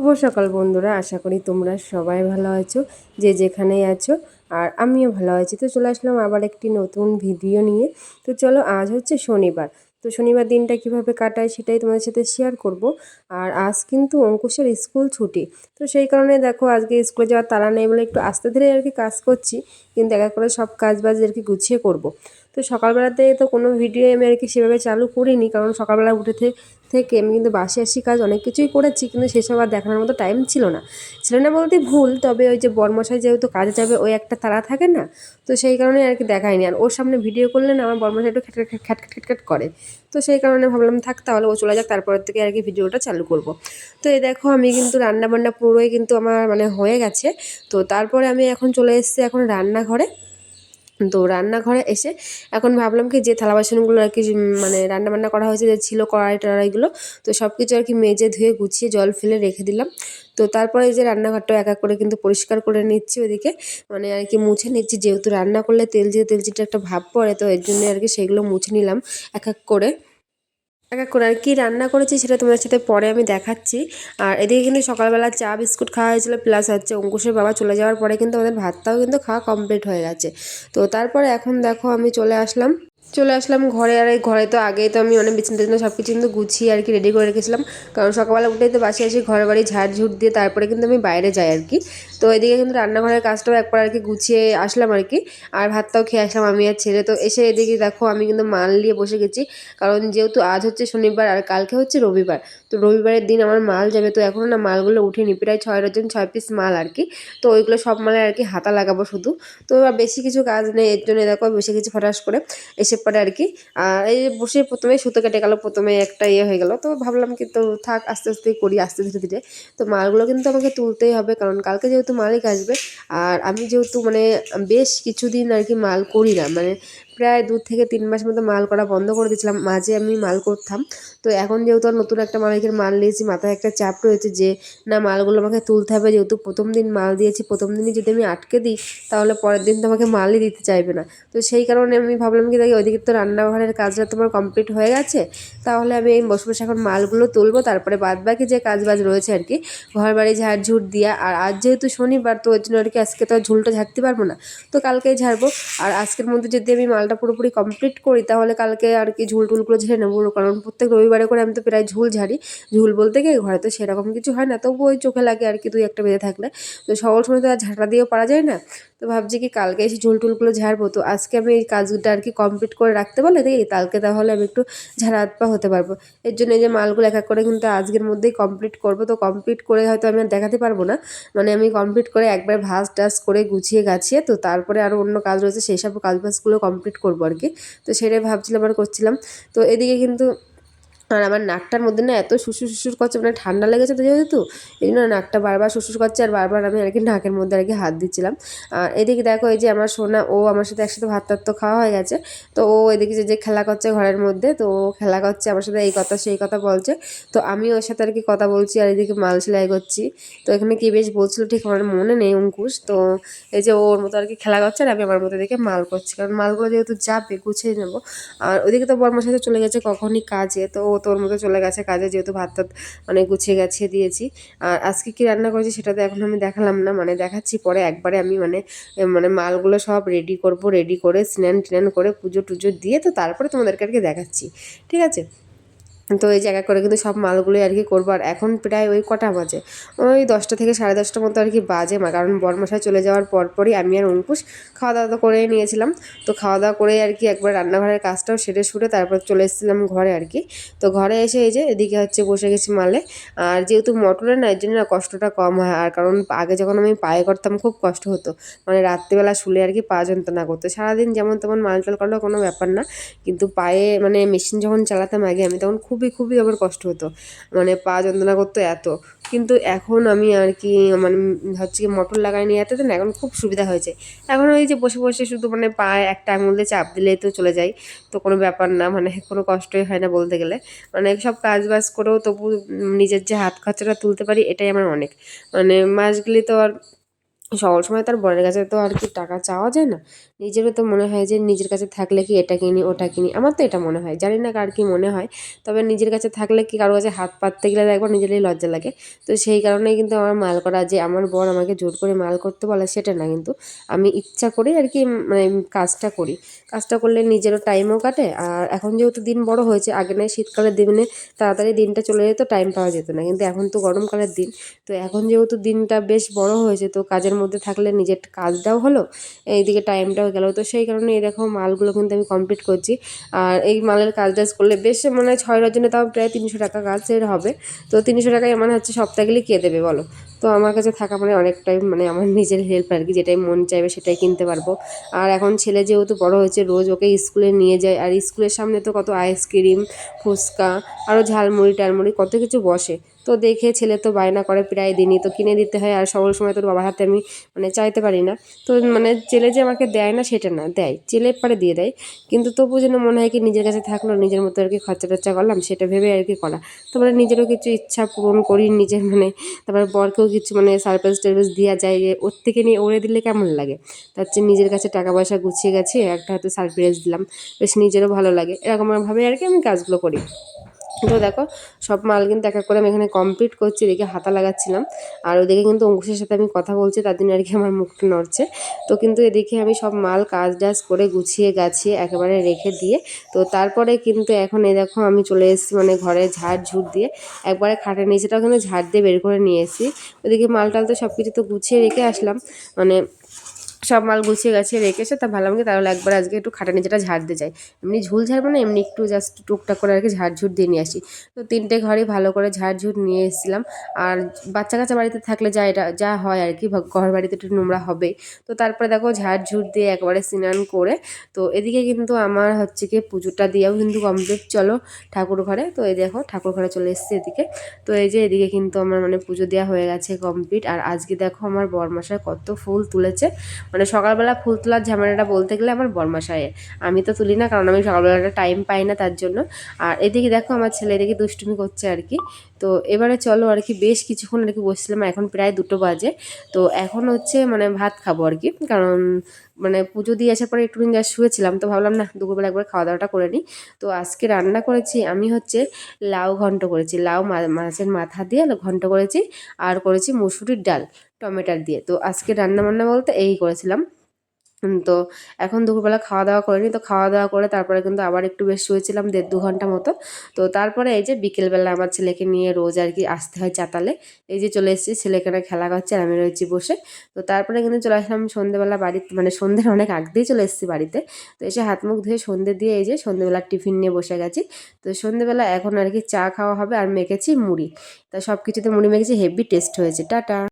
শুভ সকাল বন্ধুরা, আশা করি তোমরা সবাই ভালো আছো, যে যেখানেই আছো, আর আমিও ভালো আছি। তো চলে আসলাম আবার একটি নতুন ভিডিও নিয়ে। তো চলো আজ হচ্ছে শনিবার। তো শনিবার দিনটা কীভাবে কাটায় সেটাই তোমাদের সাথে শেয়ার করব। আর আজ কিন্তু অঙ্কুশের স্কুল ছুটি। তো সেই কারণে দেখো আজকে স্কুলে যাওয়ার তারা নেই বলে একটু আস্তে ধীরে আর কি কাজ করছি, কিন্তু একা করে সব কাজ বাজ আর কি গুছিয়ে করব। তো সকালবেলাতে তো কোনো ভিডিও আমি আর কি সেভাবে চালু করিনি, কারণ সকালবেলা উঠে থেকে আমি কিন্তু বাসে আসি কাজ অনেক কিছুই করেছি, কিন্তু সেসব আর দেখানোর মতো টাইম ছিল না। ছিল না বলতে ভুল, তবে ওই যে বর্মশাই যেহেতু কাজে যাবে, ওই একটা তারা থাকে না, তো সেই কারণে আর কি দেখায়নি। আর ওর সামনে ভিডিও করলে না, আমার বর্মশাই একটু খ্যাট খ্যাট খ্যাট খ্যাট করে। তো সেই কারণে ভাবলাম থাক, তাহলে ও চলে যাক, তারপর থেকে আর কি ভিডিওটা চালু করব। তো এই দেখো, আমি কিন্তু রান্না বান্না পুরোই কিন্তু আমার মানে হয়ে গেছে। তো তারপরে আমি এখন চলে এসেছি এখন রান্নাঘরে। তো রান্নাঘরে এসে এখন ভাবলাম কি যে থালা বাসনগুলো আর কি মানে রান্না বান্না করা হয়েছে, যে ছিল কড়াই টড়াইগুলো তো সব কিছু আর কি মেজে ধুয়ে গুছিয়ে জল ফেলে রেখে দিলাম। তো তারপরে যে রান্নাঘরটা এক এক করে কিন্তু পরিষ্কার করে নিচ্ছি ওদিকে মানে আর কি মুছে নিচ্ছি, যেহেতু রান্না করলে তেল যে তেলচিটা একটা ভাব পড়ে, তো এর জন্য আর কি সেগুলো মুছে নিলাম এক এক করে। এক এক করে আর কী রান্না করেছি সেটা তোমাদের সাথে পরে আমি দেখাচ্ছি। আর এদিকে কিন্তু সকালবেলা চা, বিস্কুট খাওয়া হয়েছিল প্লাস হচ্ছে অঙ্কুশের বাবা চলে যাওয়ার পরে কিন্তু আমাদের ভাতটাও কিন্তু খাওয়া কমপ্লিট হয়ে গেছে। তো তারপরে এখন দেখো আমি চলে আসলাম। চলে আসলাম ঘরে, আর এই ঘরে তো আগেই তো আমি অনেক বিছানা টিছানা সব কিছু কিন্তু গুছিয়ে আর কি রেডি করে রেখেছিলাম। কারণ সকালবেলা উঠেই তো বাসে এসে ঘর বাড়ি ঝাড় ঝুট দিয়ে তারপরে কিন্তু আমি বাইরে যাই আর কি। তো এদিকে কিন্তু রান্নাঘরের কাজটাও একবার আর কি গুছিয়ে আসলাম আর কি, আর ভাতটাও খেয়ে আসলাম আমি আর ছেলে। তো এসে এদিকে দেখো আমি কিন্তু মাল নিয়ে বসে গেছি, কারণ যেহেতু আজ হচ্ছে শনিবার আর কালকে হচ্ছে রবিবার, তো রবিবারের দিন আমার মাল যাবে। তো এখনও না মালগুলো উঠেনি, প্রায় ছয় ডজন ছয় পিস মাল আর কি। তো ওইগুলো সব মালে আর কি হাতা লাগাবো শুধু। তো বেশি কিছু কাজ নেই, এর জন্য দেখো বেশি কিছু ফটাস করে। এসে পরে আর কি। এই বসে প্রথমে সুতো কেটে গেল, প্রথমে একটা ইয়ে হয়ে গেল। তো ভাবলাম কিন্তু থাক, আস্তে আস্তে করি, আস্তে, ধীরে ধীরে। তো মালগুলো কিন্তু আমাকে তুলতেই হবে, কারণ কালকে যেহেতু মালিক আসবে, আর আমি যেহেতু মানে বেশ কিছুদিন আর কি মাল করি না মানে প্রায় দু থেকে তিন মাস মতো মাল করা বন্ধ করে দিয়েছিলাম। মাঝে আমি মাল করতাম। তো এখন যেহেতু নতুন একটা মালিকের মাল নিয়েছি, মাথায় একটা চাপ রয়েছে যে, না, মালগুলো আমাকে তুলতে হবে। যেহেতু প্রথম দিন মাল দিয়েছি, প্রথম দিনই যদি আমি আটকে দিই, তাহলে পরের দিন তো আমাকে মালই দিতে চাইবে না। তো সেই কারণে আমি ভাবলাম কি দেখি ওইদিকে তো রান্নাঘরের কাজটা তোমার কমপ্লিট হয়ে গেছে। তাহলে আমি এই বসে বসে এখন মালগুলো তুলবো। তারপরে বাদ বাকি যে কাজ বাজ রয়েছে আর কি ঘর বাড়ি ঝাড় ঝুট দিয়া। আর আজ যেহেতু শনিবার, তো ওই জন্য আর কি আজকে তো ঝুলটা ঝাড়তে পারব না। তো কালকেই ঝাড়বো। আর আজকের মধ্যে যদি আমি মাল ঝালটা পুরোপুরি কমপ্লিট করি, তাহলে কালকে আর কি ঝুল টুলগুলো ঝেড়ে নেব। কারণ প্রত্যেক রবিবারে করে আমি তো প্রায় ঝুল ঝাড়ি। ঝুল বলতে গিয়ে ঘরে তো সেরকম কিছু হয় না তবু ওই চোখে লাগে আর কি দুই একটা বেঁধে থাকলে। তো সকল সময় তো আর ঝাঁটা দিয়েও পারা যায় না। তো ভাবছি কি কালকে এসে ঝুল টুলগুলো ঝাড়বো। তো আজকে আমি এই কাজটা আর কি কমপ্লিট করে রাখতে পারলে দেখি কালকে তাহলে আমি একটু ঝাড়া হাত পা হতে পারব। এর জন্য এই যে মালগুলো এক এক করে কিন্তু আজকের মধ্যেই কমপ্লিট করব। তো কমপ্লিট করে হয়তো আমি আর দেখাতে পারব না। মানে আমি কমপ্লিট করে একবার ভাস টাস করে গুছিয়ে গাছিয়ে তো তারপরে আরও অন্য কাজ রয়েছে, সেই সব কাজ বাজগুলো কমপ্লিট করব আর কি। তো সেটাই ভাবছিলাম আর করছিলাম। তো এদিকে কিন্তু আর আমার নাকটার মধ্যে না এত শুশুর শুশুর করছে মানে ঠান্ডা লেগেছে তো যেহেতু, এই জন্য নাকটা বারবার শুশুর করছে আর বারবার আমি আর কি নাকের মধ্যে আর কি হাত দিচ্ছিলাম। আর এদিকে দেখো এই যে আমার সোনা, ও আমার সাথে একসাথে ভাত তো খাওয়া হয়ে গেছে, তো ও এদিকে যে যে খেলা করছে ঘরের মধ্যে, তো ও খেলা করছে, আমার সাথে এই কথা সেই কথা বলছে, তো আমি ওর সাথে আর কি কথা বলছি আর এদিকে মাল সেলাই করছি, তো এখানে কি বেশ বলছিল ঠিক আমার মনে নেই অঙ্কুশ, তো এই যে ওর মতো আর কি খেলা করছে আর আমি আমার মতো দেখে মাল করছি, কারণ মালগুলো যেহেতু যাবে গুছিয়ে নেব, আর ওদিকে তো বর্মার সাথে চলে গেছে কখনই কাজে, তো ও তোর মতো চলে গেছে কাজে, যেহেতু ভাত টাত মানে গুছিয়ে গাছিয়ে দিয়েছি। আর আজকে কি রান্না করেছি সেটা তো এখন আমি দেখালাম না মানে দেখাচ্ছি পরে একবারে আমি মানে মানে মালগুলো সব রেডি করব রেডি করে স্নান ট্যান করে পুজো টুজো দিয়ে তো তারপরে তোমাদেরকে আর কি দেখাচ্ছি, ঠিক আছে? তো এই জায়গা করে কিন্তু সব মালগুলোই আর কি করব। আর এখন প্রায় ওই কটা বাজে। ওই দশটা থেকে সাড়ে দশটার মতো আর কি বাজে মা, কারণ বরমশাই চলে যাওয়ার পরপরই আমি আর অঙ্কুশ খাওয়া দাওয়া তো করেই নিয়েছিলাম। তো খাওয়া দাওয়া করে আর কি একবার রান্নাঘরের কাজটাও সেরে সুরে তারপর চলে এসেছিলাম ঘরে আর কি। তো ঘরে এসে এই যে এদিকে হচ্ছে বসে গেছি মালে। আর যেহেতু মটরে না এর জন্য কষ্টটা কম হয়। আর কারণ আগে যখন আমি পায়ে করতাম খুব কষ্ট হতো। মানে রাত্রিবেলা শুলে আর কি পা যন্ত্রণা করতো। সারাদিন যেমন তেমন মাল টাল করলেও কোনো ব্যাপার না। কিন্তু পায়ে মানে মেশিন যখন চালাতাম আগে, আমি তখন খুব খুবই খুবই আমার কষ্ট হতো। মানে পা যন্ত্রণা করতো এত। কিন্তু এখন আমি আর কি মানে হচ্ছে কি মোটর লাগাই নিয়ে এত না এখন খুব সুবিধা হয়েছে। এখন ওই যে বসে বসে শুধু মানে পায়ে একটা আঙুল দিয়ে চাপ দিলেই তো চলে যায়। তো কোনো ব্যাপার না মানে কোনো কষ্টই হয় না বলতে গেলে। মানে সব কাজ বাজ করেও তবু নিজের যে হাত খরচাটা তুলতে পারি, এটাই আমার অনেক। মানে মাস গেলে তো আর সব সময় তার বরের কাছে তো আর কি টাকা চাওয়া যায় না। নিজেরও তো মনে হয় যে নিজের কাছে থাকলে কি এটা কিনি, ওটা কিনি, আমার তো এটা মনে হয়। জানি না কার কি মনে হয়, তবে নিজের কাছে থাকলে কি কারও কাছে হাত পাততে গেলে একবার নিজেরই লজ্জা লাগে। তো সেই কারণেই কিন্তু আমার মাল করা যে আমার বর আমাকে জোর করে মাল করতে বলে সেটা না কিন্তু। আমি ইচ্ছা করে আর কি মানে কাজটা করি। কাজটা করলে নিজেরও টাইমও কাটে, আর এখন যেহেতু দিন বড় হয়েছে, আগে নয় শীতকালের দিনে তাড়াতাড়ি দিনটা চলে যেত টাইম পাওয়া যেত না। কিন্তু এখন তো গরমকালের দিন, তো এখন যেহেতু দিনটা বেশ বড় হয়েছে, তো কাজের মধ্যে থাকলে নিজের কাজটাও হলো, এইদিকে টাইমটাও গেল। তো সেই কারণে এই দেখো মালগুলো কিন্তু আমি কমপ্লিট করছি। আর এই মালের কাজ টাজ করলে বেশ মানে ছয় রজনে তাও প্রায় তিনশো টাকা কাজের হবে। তো তিনশো টাকায় মানে হচ্ছে সপ্তাহ গেলে কে দেবে বলো? তো আমার কাছে থাকা মানে অনেকটাই মানে আমার নিজের হেল্প আর কি, যেটাই মন চাইবে সেটাই কিনতে পারব। আর এখন ছেলে যেহেতু বড় হয়েছে, রোজ ওকে স্কুলে নিয়ে যায়। আর স্কুলের সামনে তো কত আইসক্রিম ফুচকা আরও ঝালমুড়ি টালমুড়ি কত কিছু বসে। তো দেখে ছেলে তো বায়না করে প্রায় দিনই, তো কিনে দিতে হয়। আর সকল সময় তোর বাবার হাতে আমি মানে চাইতে পারি না। তো মানে ছেলে যে আমাকে দেয় না সেটা না, দেয়। ছেলে পারে দিয়ে দেয়। কিন্তু তবু যেন মনে হয় কি নিজের কাছে থাকল, নিজের মতো আর কি খরচা টরচা করলাম, সেটা ভেবে আর কি করা। তারপরে নিজেরও কিছু ইচ্ছা পূরণ করি, নিজের মানে তারপরে বরকেও কিছু মানে সারপ্রাইজ টারপ্রাইজ দেওয়া যায় যে ওর থেকে নিয়ে ওড়ে দিলে কেমন লাগে? তার চেয়ে নিজের কাছে টাকা পয়সা গুছিয়ে গেছে, একটা হয়তো সারপ্রাইজ দিলাম, বেশ নিজেরও ভালো লাগে। এরকমভাবে আর কি আমি কাজগুলো করি। তো দেখো, সব মাল কিন্তু এক এক করে আমি এখানে কমপ্লিট করছি এদিকে হাতা লাগাচ্ছিলাম। আর ওদিকে কিন্তু অঙ্কুশের সাথে আমি কথা বলছি, তার জন্য আর কি আমার মুখটা নড়ছে। তো কিন্তু এদিকে আমি সব মাল কাজ ডাজ করে গুছিয়ে গাছিয়ে একেবারে রেখে দিয়ে, তো তারপরে কিন্তু এখন এই দেখো আমি চলে এসেছি মানে ঘরে ঝাড় ঝুট দিয়ে। একবারে খাটের নিচেটাও কিন্তু ঝাড় দিয়ে বের করে নিয়ে এসেছি। ওদিকে মাল টাল তো সব কিছু তো গুছিয়ে রেখে আসলাম। মানে সব মাল গুছিয়ে গাছিয়ে রেখেছে তা ভাবলাম কি তাহলে একবার আজকে একটু খাটা নিচেটা ঝাড় দিয়ে যাই। এমনি ঝুল ঝাড়বো না এমনি একটু জাস্ট টুকটাক করে আর কি ঝাড় ঝুট দিয়ে নিয়ে আসি। তো তিনটে ঘরে ভালো করে ঝাড় ঝুট নিয়ে এসেছিলাম। আর বাচ্চা কাচ্চা বাড়িতে থাকলে যা এটা, যা হয় আর কি ঘর বাড়িতে একটু নোংরা হবে। তো তারপরে দেখো ঝাড় ঝুট দিয়ে একবারে স্নান করে, তো এদিকে কিন্তু আমার হচ্ছে কি পুজোটা দিয়েও কিন্তু কমপ্লিট চলো ঠাকুর ঘরে। তো এই দেখো ঠাকুর ঘরে চলে এসেছি এদিকে। তো এই যে এদিকে কিন্তু আমার মানে পুজো দেওয়া হয়ে গেছে কমপ্লিট আর আজকে দেখো আমার বরমাসায় কত ফুল তুলেছে। মানে সকালবেলা ফুল তোলার ঝামেলাটা বলতে গেলে আমার বরমাসায়ের আমি তো তুলি না, কারণ আমি সকালবেলাটা টাইম পাই না তার জন্য। আর এদিকে দেখো আমার ছেলে এদিকে দুষ্টুমি করছে আর কি। তো এবারে চলো আর কি, বেশ কিছুক্ষণ আর কি বসছিলাম, এখন প্রায় দুটো বাজে। তো এখন হচ্ছে মানে ভাত খাব আর কি, কারণ মানে পুজো দিয়ে আসার পরে একটু যা শুয়েছিলাম, তো ভাবলাম না দুপুরবেলা একবার খাওয়া দাওয়াটা করে নিই। তো আজকে রান্না করেছি, আমি হচ্ছে লাউ ঘন্ট করেছি, লাউ মাছের মাথা দিয়ে ঘন্ট করেছি, আর করেছি মুসুরির ডাল। টমেটোর দিয়ে। তো আজকে রান্না বান্না বলতে এই করেছিলাম। তো এখন দুপুরবেলা খাওয়া দাওয়া করিনি। তো খাওয়া দাওয়া করে তারপরে কিন্তু আবার একটু বেশ শুয়েছিলাম দেড় দু ঘণ্টা মতো। তো তারপরে এই যে বিকেলবেলা আমার ছেলেকে নিয়ে রোজ আর কি আসতে হয় চাতালে। এই যে চলে এসেছি ছেলেখানে খেলা করছে আমি রয়েছি বসে। তো তারপরে কিন্তু চলে আসলাম সন্ধ্যেবেলা বাড়িতে মানে সন্ধ্যের অনেক আগতেই চলে এসেছি বাড়িতে। তো এসে হাত মুখ ধুয়ে সন্ধ্যে দিয়ে এই যে সন্ধ্যেবেলা টিফিন নিয়ে বসে গেছি। তো সন্ধ্যেবেলা এখন আর কি চা খাওয়া হবে আর মেখেছি মুড়ি। তা সব কিছুতে মুড়ি মেখেছি, হেভি টেস্ট হয়েছে। টাটা!